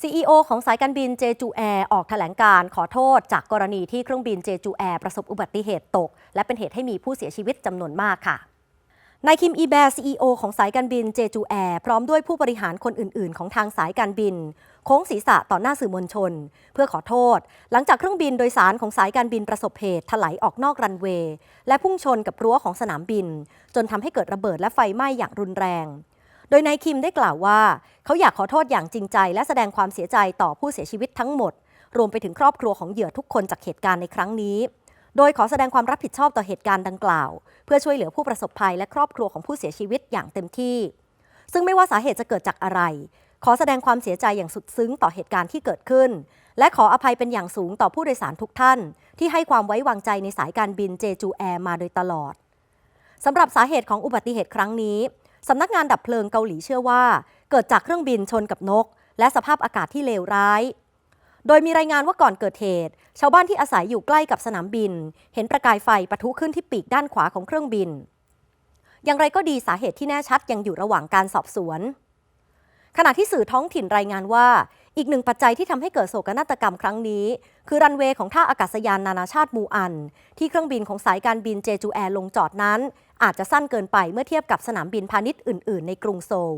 CEO ของสายการบินเจจูแอร์ออกแถลงการขอโทษจากกรณีที่เครื่องบินเจจูแอร์ประสบอุบัติเหตุตก และเป็นเหตุให้มีผู้เสียชีวิตจำนวนมากค่ะนายคิมอีแบร์ CEO ของสายการบินเจจูแอร์พร้อมด้วยผู้บริหารคนอื่น ๆ ของทางสายการบิน โค้งศีรษะต่อหน้าสื่อมวลชน เพื่อขอโทษ หลังจากเครื่องบินโดยสารของสายการบินประสบเหตุถลายออกนอกรันเวย์และพุ่งชนกับรั้วของสนามบิน จนทำให้เกิดระเบิดและไฟไหม้อย่างรุนแรง โดยนายคิมได้กล่าวว่า เขาอยากขอโทษอย่างจริงใจ และแสดงความเสียใจต่อผู้เสียชีวิตทั้งหมด รวมไปถึงครอบครัวของเหยื่อทุกคนจากเหตุการณ์ในครั้งนี้ โดยขอแสดงความรับผิดชอบต่อเหตุการณ์ดังกล่าว เพื่อช่วยเหลือผู้ประสบภัยและครอบครัวของผู้เสียชีวิตอย่างเต็มที่ ซึ่งไม่ว่าสาเหตุจะเกิดจากอะไร ขอแสดงความเสียใจอย่างสุดซึ้งต่อเหตุการณ์ที่เกิดขึ้น และขออภัยเป็นอย่างสูงต่อผู้โดยสารทุกท่าน ที่ให้ความไว้วางใจในสายการบินเจจูแอร์มาโดยตลอดสำหรับสาเหตุของอุบัติเหตุครั้งนี้ สำนักงานดับเพลิงเกาหลีเชื่อว่า เกิดจากเครื่องบินชนกับนก และสภาพอากาศที่เลวร้าย โดยมีรายงานว่าก่อนเกิดเหตุ ชาวบ้านที่อาศัยอยู่ใกล้กับสนามบิน เห็นประกายไฟปะทุขึ้นที่ปีกด้านขวาของเครื่องบิน อย่างไรก็ดีสาเหตุที่แน่ชัดยังอยู่ระหว่างการสอบสวน ขณะที่สื่อท้องถิ่นรายงานว่า อีกหนึ่งปัจจัยที่ทำให้เกิดโศกนาฏกรรมครั้งนี้ คือรันเวย์ของท่าอากาศยานนานาชาติมูอัน ที่เครื่องบินของสายการบินเจจูแอร์ลงจอดนั้น อาจจะสั้นเกินไปเมื่อเทียบกับสนามบินพาณิชย์อื่น ๆ ในกรุงโซล